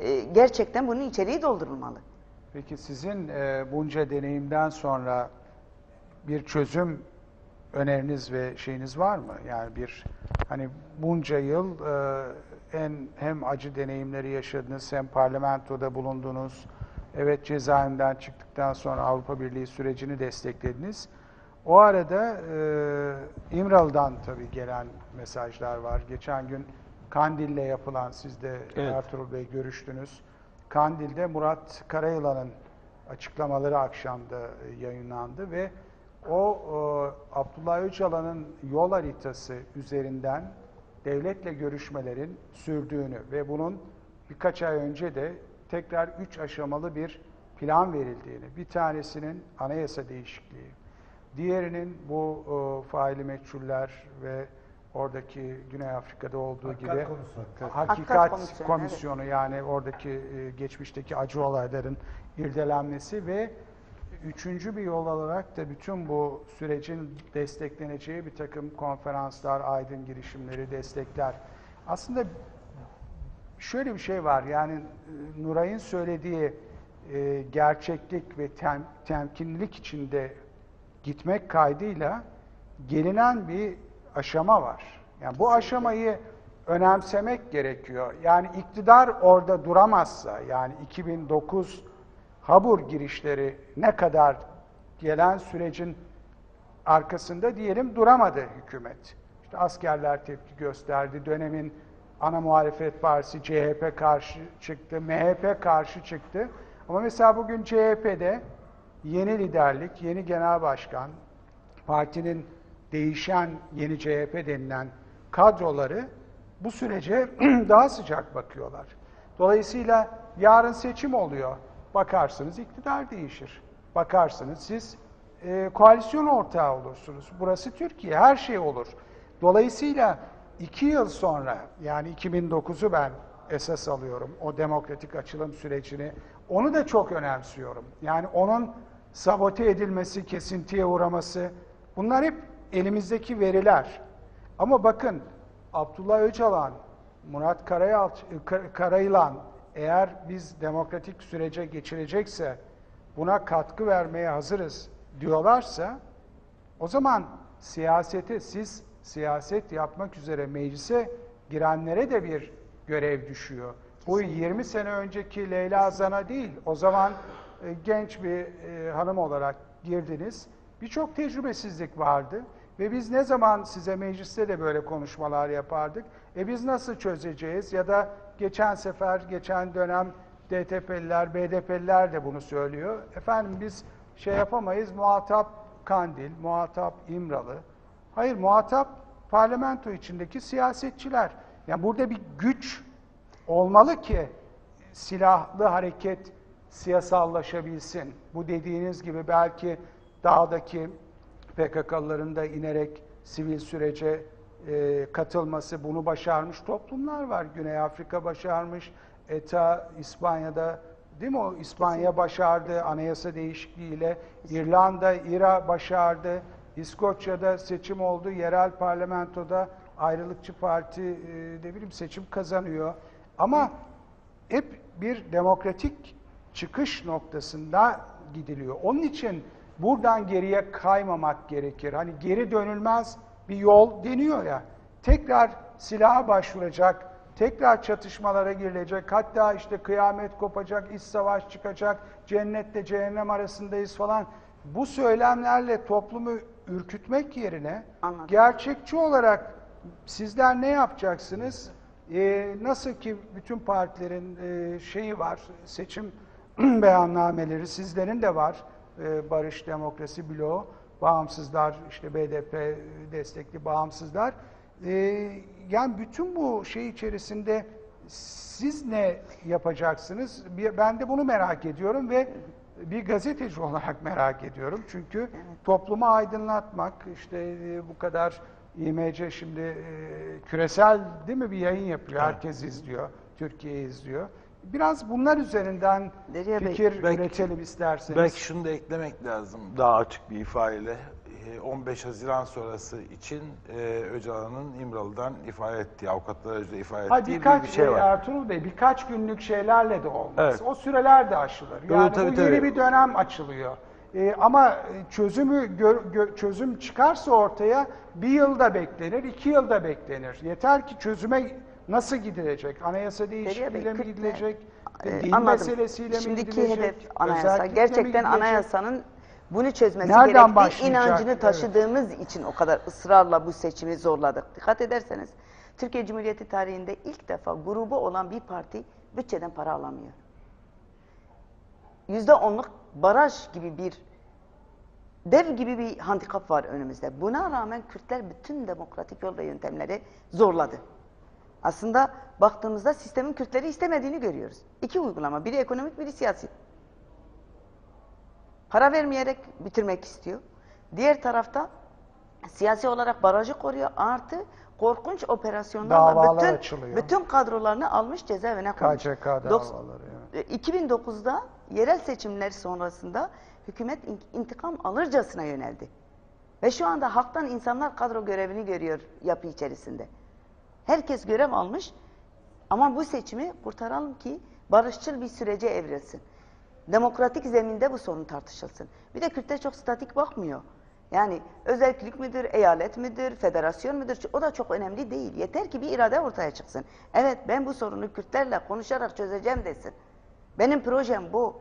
e, gerçekten bunun içeriği doldurulmalı. Peki sizin e, bunca deneyimden sonra bir çözüm öneriniz ve şeyiniz var mı? Yani bir hani bunca yıl e, en hem acı deneyimleri yaşadınız hem parlamentoda bulundunuz. Evet cezaevinden çıktıktan sonra Avrupa Birliği sürecini desteklediniz. O arada e, İmralı'dan tabii gelen mesajlar var. Geçen gün Kandil'le yapılan, siz de Evet. Ertuğrul Bey görüştünüz. Kandil'de Murat Karayılan'ın açıklamaları akşamda e, yayınlandı ve o e, Abdullah Öcalan'ın yol haritası üzerinden devletle görüşmelerin sürdüğünü ve bunun birkaç ay önce de tekrar üç aşamalı bir plan verildiğini, bir tanesinin anayasa değişikliği, diğerinin bu e, faili meçhuller ve oradaki Güney Afrika'da olduğu Hakikat gibi konusu, hakikat. komisyonu, komisyonu yani oradaki e, geçmişteki acı olayların irdelenmesi ve üçüncü bir yol olarak da bütün bu sürecin destekleneceği bir takım konferanslar, aydın girişimleri, destekler. Aslında şöyle bir şey var yani e, Nuray'ın söylediği e, gerçeklik ve tem, temkinlilik içinde gitmek kaydıyla gelinen bir aşama var. Yani bu aşamayı önemsemek gerekiyor. Yani iktidar orada duramazsa yani 2009 Habur girişleri ne kadar gelen sürecin arkasında diyelim duramadı hükümet. İşte askerler tepki gösterdi. Dönemin ana muhalefet partisi CHP karşı çıktı, MHP karşı çıktı. Ama mesela bugün CHP'de yeni liderlik, yeni genel başkan, partinin değişen yeni CHP denilen kadroları bu sürece daha sıcak bakıyorlar. Dolayısıyla yarın seçim oluyor. Bakarsınız iktidar değişir. Bakarsınız siz e, koalisyon ortağı olursunuz. Burası Türkiye, her şey olur. Dolayısıyla iki yıl sonra, yani 2009'u ben esas alıyorum, o demokratik açılım sürecini. Onu da çok önemsiyorum. Yani onun sabote edilmesi, kesintiye uğraması, bunlar hep elimizdeki veriler. Ama bakın Abdullah Öcalan, Murat Karayalç, Kar- Karayılan eğer biz demokratik sürece geçirecekse buna katkı vermeye hazırız diyorlarsa o zaman siyasete siz siyaset yapmak üzere meclise girenlere de bir görev düşüyor. Bu 20 sene önceki Leyla Zana değil. O zaman e, genç bir e, hanım olarak girdiniz. Birçok tecrübesizlik vardı. Ve biz ne zaman size mecliste de böyle konuşmalar yapardık? E biz nasıl çözeceğiz? Ya da geçen sefer, geçen dönem DTP'liler, BDP'liler de bunu söylüyor. Efendim biz şey yapamayız, muhatap Kandil, muhatap İmralı. Hayır, muhatap parlamento içindeki siyasetçiler. Yani burada bir güç olmalı ki silahlı hareket siyasallaşabilsin. Bu dediğiniz gibi belki dağdaki PKK'lıların da inerek sivil sürece e, katılması bunu başarmış toplumlar var. Güney Afrika başarmış, ETA İspanya'da değil mi o İspanya başardı anayasa değişikliğiyle, İrlanda, İRA başardı, İskoçya'da seçim oldu, yerel parlamentoda ayrılıkçı parti e, ne bileyim seçim kazanıyor. Ama hep bir demokratik çıkış noktasında gidiliyor. Onun için buradan geriye kaymamak gerekir. Hani geri dönülmez bir yol deniyor ya. Tekrar silaha başvuracak, tekrar çatışmalara girilecek, hatta işte kıyamet kopacak, iç savaş çıkacak, cennetle cehennem arasındayız falan. Bu söylemlerle toplumu ürkütmek yerine Anladım. gerçekçi olarak sizler ne yapacaksınız? Ee, nasıl ki bütün partilerin e, şeyi var, seçim beyannameleri sizlerin de var. Ee, Barış Demokrasi Bloğu, bağımsızlar, işte BDP destekli bağımsızlar. Ee, yani bütün bu şey içerisinde siz ne yapacaksınız? Ben de bunu merak ediyorum ve bir gazeteci olarak merak ediyorum. Çünkü toplumu aydınlatmak, işte e, bu kadar İMC şimdi e, küresel değil mi bir yayın yapıyor. Herkes izliyor, Türkiye izliyor. Biraz bunlar üzerinden Derya Bey, fikir belki- üretelim isterseniz. Belki şunu da eklemek lazım daha açık bir ifadeyle. e, 15 Haziran sonrası için e, Öcalan'ın İmralı'dan ifade ettiği, avukatlar aracılığıyla ifade Ha, ettiği bir, birkaç bir şey e, var. Ertuğrul Bey birkaç günlük şeylerle de olmaz. Evet. O süreler de aşılır. Yani tabii, bu yeni tabii. bir dönem açılıyor. E, ama çözümü gör- gö- çözüm çıkarsa ortaya bir yılda beklenir, iki yılda beklenir. Yeter ki çözüme nasıl gidilecek? Anayasa değişikliğiyle mi gidilecek? Ee, Din anladım. meselesiyle mi Şimdiki gidilecek? hedef anayasa. Özellikle Gerçekten anayasanın bunu çözmesi Nereden gerektiği başlayacak? inancını Evet. taşıdığımız için o kadar ısrarla bu seçimi zorladık. Dikkat ederseniz Türkiye Cumhuriyeti tarihinde ilk defa grubu olan bir parti bütçeden para alamıyor. Yüzde onluk baraj gibi bir dev gibi bir handikap var önümüzde. Buna rağmen Kürtler bütün demokratik yol ve yöntemleri zorladı. Aslında baktığımızda sistemin Kürtleri istemediğini görüyoruz. İki uygulama, biri ekonomik, biri siyasi. Para vermeyerek bitirmek istiyor. Diğer tarafta siyasi olarak barajı koruyor. Artı korkunç operasyonlarla Davalar bütün, açılıyor. bütün kadrolarını almış cezaevine koymuş. KCK davaları. evet. e, 2009'da yerel seçimler sonrasında hükümet in- intikam alırcasına yöneldi. Ve şu anda halktan insanlar kadro görevini görüyor yapı içerisinde. Herkes görev almış ama bu seçimi kurtaralım ki barışçıl bir sürece evrilsin. Demokratik zeminde bu sorun tartışılsın. Bir de Kürtler çok statik bakmıyor. Yani özellik midir, eyalet midir, federasyon mudur? O da çok önemli değil. Yeter ki bir irade ortaya çıksın. Evet ben bu sorunu Kürtlerle konuşarak çözeceğim desin. Benim projem bu.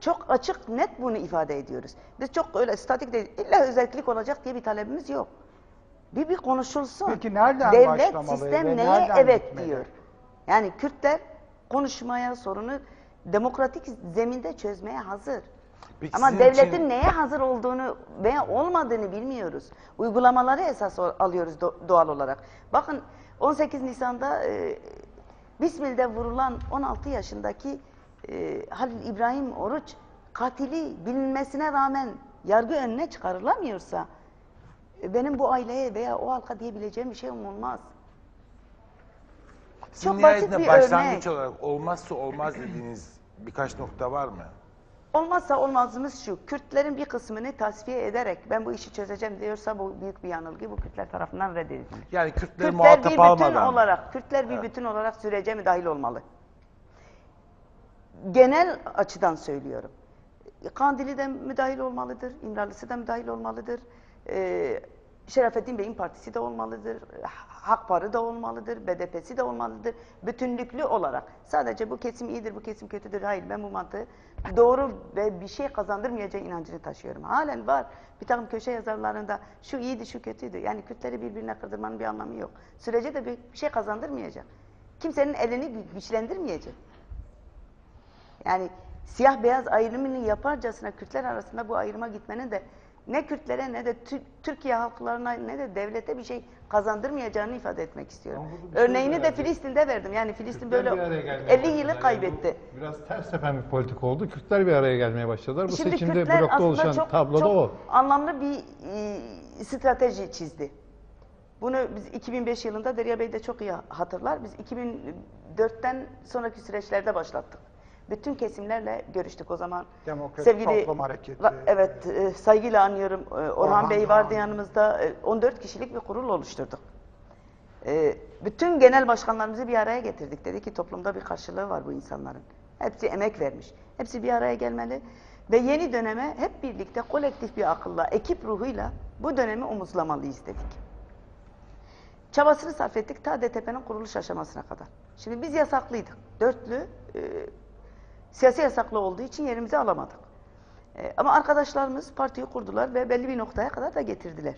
Çok açık, net bunu ifade ediyoruz. Biz çok öyle statik değil, illa özellik olacak diye bir talebimiz yok. Bir bir konuşulsun. Peki nereden Devlet başlamalı sistem ve neye evet gitmeli? diyor. Yani Kürtler konuşmaya, sorunu demokratik zeminde çözmeye hazır. Peki Ama devletin için- neye hazır olduğunu veya olmadığını bilmiyoruz. Uygulamaları esas alıyoruz do- doğal olarak. Bakın 18 Nisan'da e, Bismil'de vurulan 16 yaşındaki e, Halil İbrahim Oruç katili bilinmesine rağmen yargı önüne çıkarılamıyorsa benim bu aileye veya o halka diyebileceğim bir şey olmaz. Sizin Çok basit bir başlangıç örnek. olarak olmazsa olmaz dediğiniz birkaç nokta var mı? Olmazsa olmazımız şu, Kürtlerin bir kısmını tasfiye ederek ben bu işi çözeceğim diyorsa bu büyük bir yanılgı, bu Kürtler tarafından reddedilir. Yani Kürtleri Kürtler bir muhatap bütün almadan. olarak, Kürtler bir bütün olarak sürece mi dahil olmalı? Genel açıdan söylüyorum. Kandili de müdahil olmalıdır, İmralısı da müdahil olmalıdır. Ee, Şerafettin Bey'in partisi de olmalıdır, Hakparı da olmalıdır, BDP'si de olmalıdır. Bütünlüklü olarak. Sadece bu kesim iyidir, bu kesim kötüdür. Hayır ben bu mantığı doğru ve bir şey kazandırmayacağı inancını taşıyorum. Halen var. Bir takım köşe yazarlarında şu iyiydi, şu kötüydü. Yani Kürtleri birbirine kırdırmanın bir anlamı yok. Sürece de bir şey kazandırmayacak. Kimsenin elini gü- güçlendirmeyecek. Yani siyah beyaz ayrımını yaparcasına Kürtler arasında bu ayrıma gitmenin de ne Kürtlere ne de Tü- Türkiye halklarına ne de devlete bir şey kazandırmayacağını ifade etmek istiyorum. Şey Örneğini de. Filistin'de verdim. Yani Filistin Kürtler böyle bir araya gelmeye 50 başladılar. yılı Yani kaybetti. biraz ters tepen bir politik oldu. Kürtler bir araya gelmeye başladılar. Bu Şimdi seçimde Kürtler blokta oluşan çok, tablo da çok o. anlamlı bir e, strateji çizdi. Bunu biz 2005 yılında Derya Bey de çok iyi hatırlar. Biz 2004'ten sonraki süreçlerde başlattık. Bütün kesimlerle görüştük o zaman. Demokratik Toplum Hareketi. Ra- evet, e, saygıyla anıyorum. E, Orhan, Orhan Bey vardı yanımızda. E, 14 kişilik bir kurul oluşturduk. E, bütün genel başkanlarımızı bir araya getirdik. Dedi ki toplumda bir karşılığı var bu insanların. Hepsi emek vermiş. Hepsi bir araya gelmeli. Ve yeni döneme hep birlikte kolektif bir akılla, ekip ruhuyla bu dönemi omuzlamalıyız dedik. Çabasını sarf ettik ta DTP'nin kuruluş aşamasına kadar. Şimdi biz yasaklıydık. Dörtlü e, siyasi yasaklı olduğu için yerimizi alamadık. E, ama arkadaşlarımız partiyi kurdular ve belli bir noktaya kadar da getirdiler.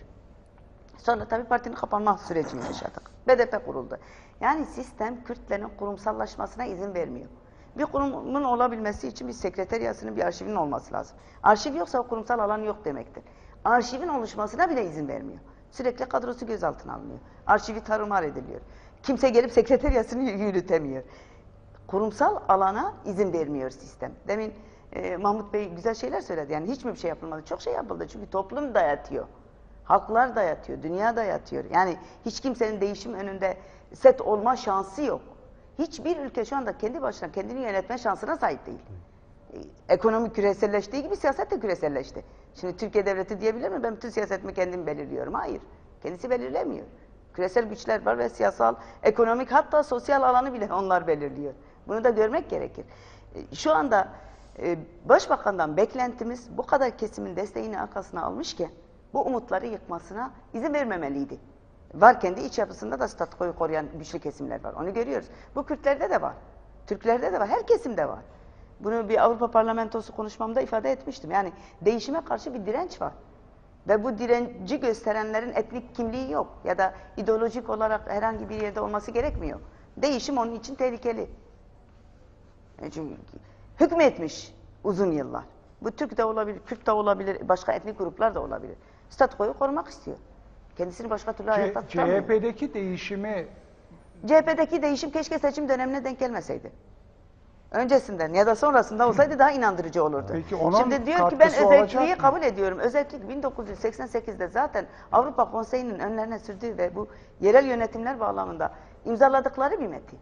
Sonra tabii partinin kapanma sürecini yaşadık. BDP kuruldu. Yani sistem Kürtlerin kurumsallaşmasına izin vermiyor. Bir kurumun olabilmesi için bir sekreteriyasının, bir arşivinin olması lazım. Arşiv yoksa o kurumsal alan yok demektir. Arşivin oluşmasına bile izin vermiyor. Sürekli kadrosu gözaltına alınıyor. Arşivi tarumar ediliyor. Kimse gelip sekreteriyasını yürütemiyor. Kurumsal alana izin vermiyor sistem. Demin e, Mahmut Bey güzel şeyler söyledi. Yani hiç mi bir şey yapılmadı? Çok şey yapıldı. Çünkü toplum dayatıyor. Halklar dayatıyor, dünya dayatıyor. Yani hiç kimsenin değişim önünde set olma şansı yok. Hiçbir ülke şu anda kendi başına kendini yönetme şansına sahip değil. E, Ekonomi küreselleştiği gibi siyaset de küreselleşti. Şimdi Türkiye devleti diyebilir mi? Ben bütün siyasetimi kendim belirliyorum. Hayır. Kendisi belirlemiyor. Küresel güçler var ve siyasal, ekonomik hatta sosyal alanı bile onlar belirliyor. Bunu da görmek gerekir. E, Şu anda e, Başbakan'dan beklentimiz bu kadar kesimin desteğini arkasına almışken bu umutları yıkmasına izin vermemeliydi. Var kendi iç yapısında da statükoyu koruyan güçlü kesimler var. Onu görüyoruz. Bu Kürtlerde de var. Türklerde de var. Her kesimde var. Bunu bir Avrupa Parlamentosu konuşmamda ifade etmiştim. Yani değişime karşı bir direnç var. Ve bu direnci gösterenlerin etnik kimliği yok. Ya da ideolojik olarak herhangi bir yerde olması gerekmiyor. Değişim onun için tehlikeli. E Çünkü hükmetmiş uzun yıllar. Bu Türk de olabilir, Kürt de olabilir, başka etnik gruplar da olabilir. Statükoyu korumak istiyor. Kendisini başka türlü hayatta tutamıyor. CHP'deki değişimi CHP'deki değişim keşke seçim dönemine denk gelmeseydi. Öncesinden ya da sonrasında olsaydı daha inandırıcı olurdu. Peki Şimdi diyor ki ben özelliği kabul ediyorum. Özellik 1988'de zaten Avrupa Konseyi'nin önlerine sürdüğü ve bu yerel yönetimler bağlamında imzaladıkları bir metin.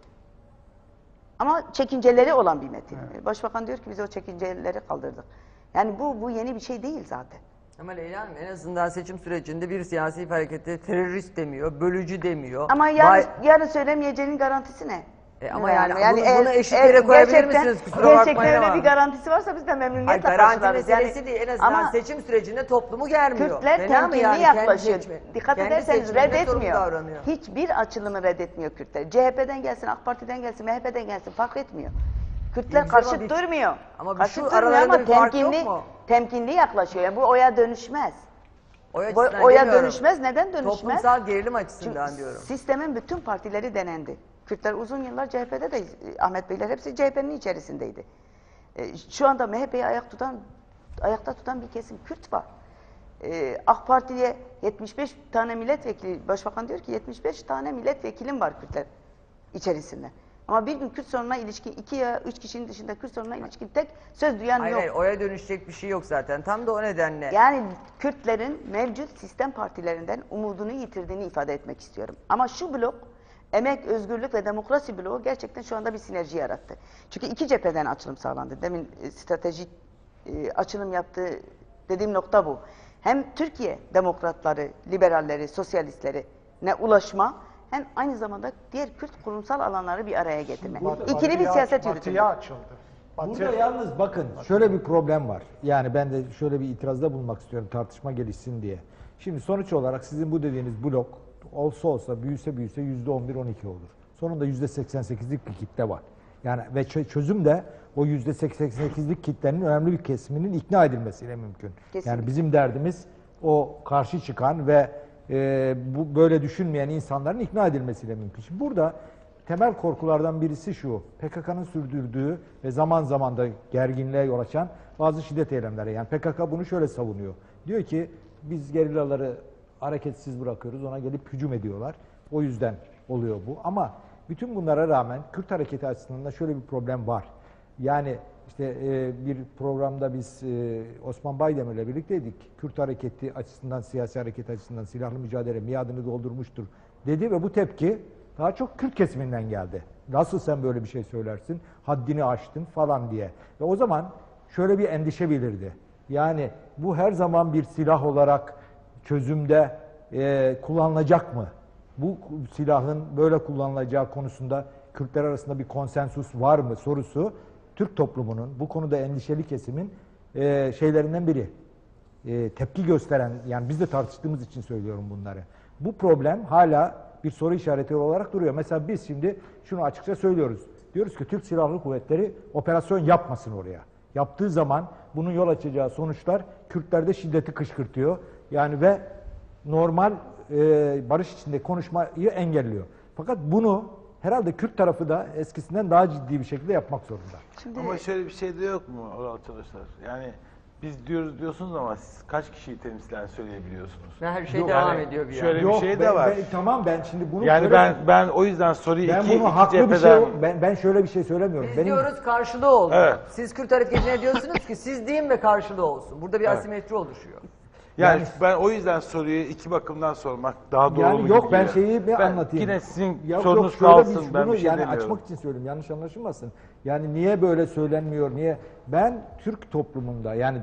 Ama çekinceleri olan bir metin. Başbakan diyor ki biz o çekinceleri kaldırdık. Yani bu bu yeni bir şey değil zaten. Ama Leyla Hanım en azından seçim sürecinde bir siyasi harekete terörist demiyor, bölücü demiyor. Ama yarın, Vay- yarın söylemeyeceğinin garantisi ne? E ama Ne yani bunu- bunu eşitlere koyabilir misiniz? Kusura bakmayın Gerçekten öyle ama. bir garantisi varsa biz de Hayır, memnuniyetle garanti karşılarız. meselesi Yani- değil. En azından ama seçim sürecinde toplumu germiyor. Kürtler Fena temkinli yani? Yaklaşıyor. Dikkat kendi ederseniz reddetmiyor. Hiçbir açılımı reddetmiyor Kürtler. CHP'den gelsin, AK Parti'den gelsin, MHP'den gelsin fark etmiyor. Kürtler Bilmiyorum ama karşıt bir- durmuyor. ama karşıt şu durmuyor aralarında ama temkinli, temkinli yaklaşıyor. Yani bu oya dönüşmez. O Bu oya dönüşmez. Neden dönüşmez? Toplumsal gerilim Çünkü açısından diyorum. sistemin bütün partileri denendi. Kürtler uzun yıllar CHP'de de Ahmet Beyler hepsi CHP'nin içerisindeydi. E, Şu anda MHP'yi ayak tutan, ayakta tutan bir kesim Kürt var. E, AK Parti'ye 75 tane milletvekili, başbakan diyor ki 75 tane milletvekilim var Kürtler içerisinde. Ama bir gün Kürt sorununa ilişkin iki ya üç kişinin dışında Kürt sorununa ilişkin tek söz duyan Hayır yok. hayır oya dönüşecek bir şey yok zaten. Tam da o nedenle. Yani Kürtlerin mevcut sistem partilerinden umudunu yitirdiğini ifade etmek istiyorum. Ama şu blok, emek, özgürlük ve demokrasi bloğu gerçekten şu anda bir sinerji yarattı. Çünkü iki cepheden açılım sağlandı. Demin e, stratejik e, açılım yaptığı dediğim nokta bu. Hem Türkiye demokratları, liberalleri, sosyalistleri ne ulaşma hem aynı zamanda diğer Kürt kurumsal alanları bir araya getirme. İkili bir siyaset yürütüldü. Batıya açıldı. Batı, Burada yalnız bakın şöyle bir problem var. Yani ben de şöyle bir itirazda bulunmak istiyorum tartışma gelişsin diye. Şimdi sonuç olarak sizin bu dediğiniz blok olsa olsa büyüse büyüse yüzde 11-12 olur. Sonunda yüzde 88'lik bir kitle var. Yani ve çö- çözüm de o yüzde 88'lik kitlenin önemli bir kesiminin ikna edilmesiyle mümkün. Kesinlikle. Yani bizim derdimiz o karşı çıkan ve e, bu böyle düşünmeyen insanların ikna edilmesiyle mümkün. Şimdi burada temel korkulardan birisi şu. PKK'nın sürdürdüğü ve zaman zaman da gerginliğe yol açan bazı şiddet eylemleri. Yani PKK bunu şöyle savunuyor. Diyor ki biz gerillaları hareketsiz bırakıyoruz. Ona gelip hücum ediyorlar. O yüzden oluyor bu. Ama bütün bunlara rağmen Kürt hareketi açısından da şöyle bir problem var. Yani işte e, bir programda biz e, Osman Baydemir'le birlikteydik. Kürt hareketi açısından, siyasi hareket açısından silahlı mücadele miadını doldurmuştur dedi ve bu tepki daha çok Kürt kesiminden geldi. Nasıl sen böyle bir şey söylersin? Haddini aştın falan diye. Ve o zaman şöyle bir endişe belirdi. Yani bu her zaman bir silah olarak çözümde e, kullanılacak mı? Bu silahın böyle kullanılacağı konusunda Kürtler arasında bir konsensus var mı sorusu Türk toplumunun bu konuda endişeli kesimin e, şeylerinden biri. E, tepki gösteren yani biz de tartıştığımız için söylüyorum bunları. Bu problem hala bir soru işareti olarak duruyor. Mesela biz şimdi şunu açıkça söylüyoruz. Diyoruz ki Türk Silahlı Kuvvetleri operasyon yapmasın oraya. Yaptığı zaman bunun yol açacağı sonuçlar Kürtlerde şiddeti kışkırtıyor. Yani ve normal e, barış içinde konuşmayı engelliyor. Fakat bunu herhalde Kürt tarafı da eskisinden daha ciddi bir şekilde yapmak zorunda. Şimdi Ama şöyle bir şey de yok mu arkadaşlar? Yani biz diyoruz diyorsunuz ama siz kaç kişiyi temsilen söyleyebiliyorsunuz? Ve her şey Yok, devam yani ediyor bir şöyle yani. bir şey de ben- var. ben- tamam ben şimdi bunu Yani ben ben o yüzden soruyu ben iki, bunu iki haklı bir cepheden... şey ben, ben şöyle bir şey söylemiyorum. Biz Benim diyoruz karşılığı oldu. Evet. Siz Kürt hareketine diyorsunuz ki siz deyin ve karşılığı olsun. Burada bir Evet. asimetri oluşuyor. Yani, Yani- ben o yüzden soruyu iki bakımdan sormak daha doğru yani yok ben şeyi bir Ben anlatayım. Yine sizin Ya sorunuz yok, kalsın bir- ben bunu bir şey yani demiyorum. açmak için söylüyorum. Yanlış anlaşılmasın. Yani niye böyle söylenmiyor? Niye? Ben Türk toplumunda yani